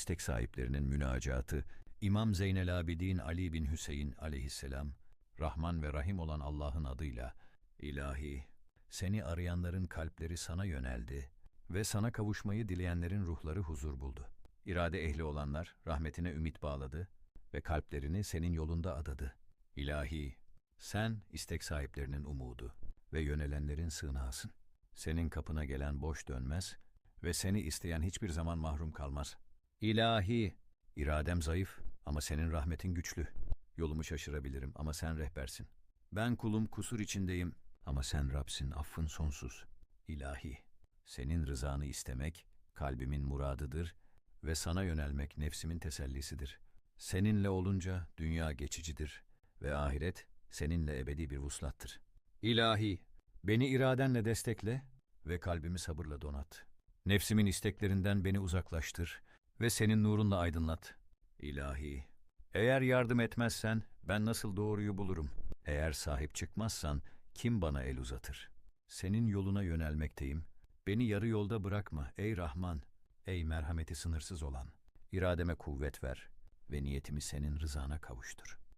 istek sahiplerinin münacatı, İmam Zeynel Abidin Ali bin Hüseyin aleyhisselam, Rahman ve Rahim olan Allah'ın adıyla, İlahi, seni arayanların kalpleri sana yöneldi ve sana kavuşmayı dileyenlerin ruhları huzur buldu. İrade ehli olanlar rahmetine ümit bağladı ve kalplerini senin yolunda adadı. İlahi, sen istek sahiplerinin umudu ve yönelenlerin sığınağısın. Senin kapına gelen boş dönmez ve seni isteyen hiçbir zaman mahrum kalmaz. İlahi, iradem zayıf ama senin rahmetin güçlü. Yolumu şaşırabilirim ama sen rehbersin. Ben kulum kusur içindeyim ama sen Rabsin affın sonsuz. İlahi, senin rızanı istemek kalbimin muradıdır ve sana yönelmek nefsimin tesellisidir. Seninle olunca dünya geçicidir ve ahiret seninle ebedi bir vuslattır. İlahi, beni iradenle destekle ve kalbimi sabırla donat. Nefsimin isteklerinden beni uzaklaştır ve senin nurunla aydınlat. İlahi, eğer yardım etmezsen ben nasıl doğruyu bulurum? Eğer sahip çıkmazsan kim bana el uzatır? Senin yoluna yönelmekteyim. Beni yarı yolda bırakma ey Rahman, ey merhameti sınırsız olan. İrademe kuvvet ver ve niyetimi senin rızana kavuştur.